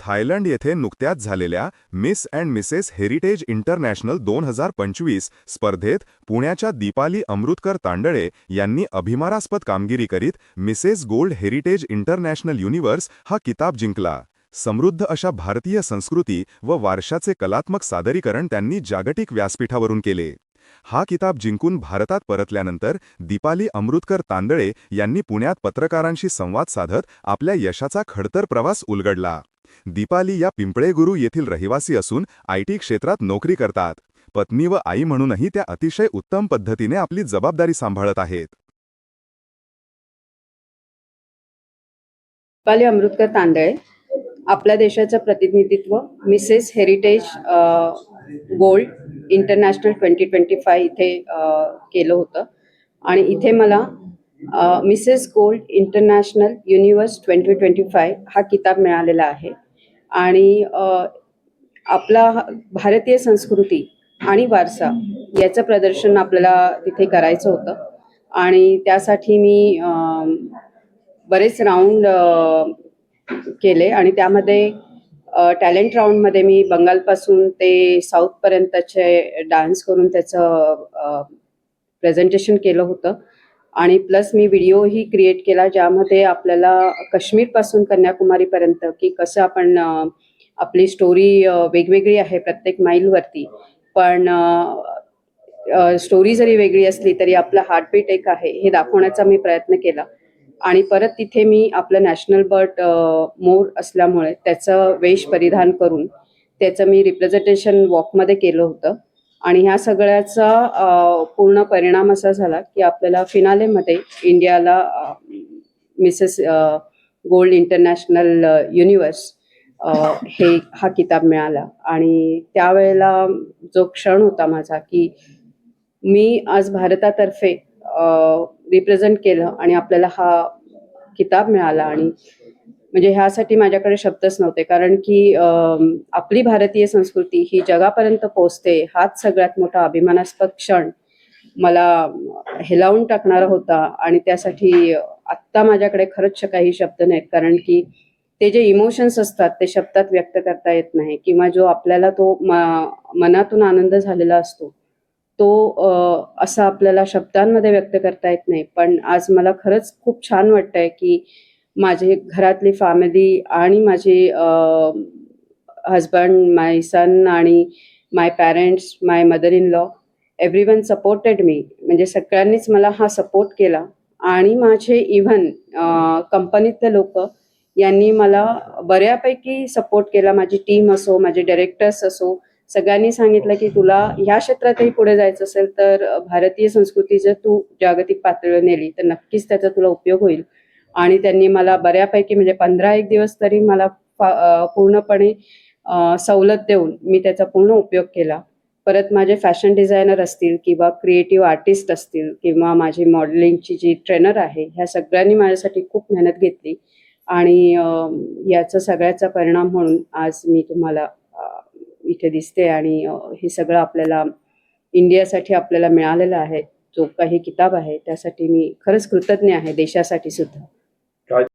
Thailand येथे नुकत्याच झालेल्या Miss and Mrs Heritage International दोन हजार पंचवीस स्पर्धेत पुण्याच्या दीपाली अमृतकर तांडळे यांनी अभिमानास्पद कामगिरी करीत Mrs Gold Heritage International Universe हा किताब जिंकला. समृद्ध अशा भारतीय संस्कृती व वारशाचे कलात्मक सादरीकरण त्यांनी जागतिक व्यासपीठावरून केले. हा किताब जिंकून भारतात परतल्यानंतर दीपाली अमृतकर तांदळे यांनी पुण्यात पत्रकारांशी संवाद साधत आपल्या यशाचा खडतर प्रवास उलगडला. दीपाली या पिंपळेगुरू येथील रहिवासी असून आयटी क्षेत्रात नोकरी करतात. पत्नी व आई म्हणूनही त्या अतिशय उत्तम पद्धतीने आपली जबाबदारी सांभाळत आहेत. दीपाली अमृतकर तांदळे आपल्या देशाचं प्रतिनिधित्व Mrs Heritage Gold International twenty twenty five इथे केलं होतं. आणि इथे मला Mrs Gold International Universe twenty twenty five हा किताब मिळालेला आहे. आणि आपला भारतीय संस्कृती आणि वारसा याचं प्रदर्शन आपल्याला तिथे करायचं होतं. आणि त्यासाठी मी बरेच राऊंड केले आणि त्यामध्ये टॅलेंट राऊंडमध्ये मी बंगालपासून ते साऊथपर्यंतचे डान्स करून त्याचं प्रेझेंटेशन केलं होतं. आणि प्लस मी व्हिडिओही क्रिएट केला ज्यामध्ये आपल्याला काश्मीरपासून कन्याकुमारीपर्यंत की कसं आपण आपली स्टोरी वेगवेगळी आहे प्रत्येक माईलवरती पण स्टोरी जरी वेगळी असली तरी आपला हार्टबीट एक आहे हे दाखवण्याचा मी प्रयत्न केला. आणि परत तिथे मी आपलं नॅशनल बर्ड मोर असल्यामुळे त्याचं वेश परिधान करून त्याचं मी रिप्रेझेंटेशन वॉकमध्ये केलं होतं. आणि ह्या सगळ्याचा पूर्ण परिणाम असा झाला की आपल्याला फिनालेमध्ये इंडियाला मिसेस गोल्ड इंटरनॅशनल युनिव्हर्स हे हा किताब मिळाला. आणि त्यावेळेला जो क्षण होता माझा की मी आज भारतातर्फे रिप्रेझेंट केलं आणि आपल्याला हा किताब मिळाला आणि म्हणजे ह्यासाठी माझ्याकडे शब्दच नव्हते. कारण की आपली भारतीय संस्कृती ही जगापर्यंत पोहोचते हाच सगळ्यात मोठा अभिमानास्पद क्षण मला हेलावून टाकणारा होता. आणि त्यासाठी आत्ता माझ्याकडे खरंच काही शब्द नाहीत. कारण की ते जे इमोशन्स असतात ते शब्दात व्यक्त करता येत नाही. किंवा जो आपल्याला तो मनातून आनंद झालेला असतो तो असा आपल्याला शब्दांमध्ये व्यक्त करता येत नाही. पण आज मला खरंच खूप छान वाटतंय की माझे घरातली फॅमिली आणि माझे हजबंड माय सन आणि my parents my mother in law everyone supported me म्हणजे सगळ्यांनीच मला हा सपोर्ट केला. आणि माझे इव्हन कंपनीतले लोक यांनी मला बऱ्यापैकी सपोर्ट केला. माझी टीम असो माझे डायरेक्टर्स असो सगळ्यांनी सांगितलं की तुला ह्या क्षेत्रातही पुढे जायचं असेल तर भारतीय संस्कृती जर तू जागतिक पातळीवर नेली तर नक्कीच त्याचा तुला उपयोग होईल. आणि त्यांनी मला बऱ्यापैकी म्हणजे पंधरा एक दिवस तरी मला फा- पूर्णपणे सवलत देऊन मी त्याचा पूर्ण उपयोग केला. परत माझे फॅशन डिझायनर असतील किंवा क्रिएटिव्ह आर्टिस्ट असतील किंवा माझी मॉडेलिंगची जी ट्रेनर आहे ह्या सगळ्यांनी माझ्यासाठी खूप मेहनत घेतली. आणि याचा सगळ्याचा परिणाम म्हणून आज मी तुम्हाला इथे दिसते आणि हे सगळं आपल्याला इंडियासाठी आपल्याला मिळालेलं आहे. जो काही किताब आहे त्यासाठी मी खरंच कृतज्ञ आहे देशासाठी सुद्धा. try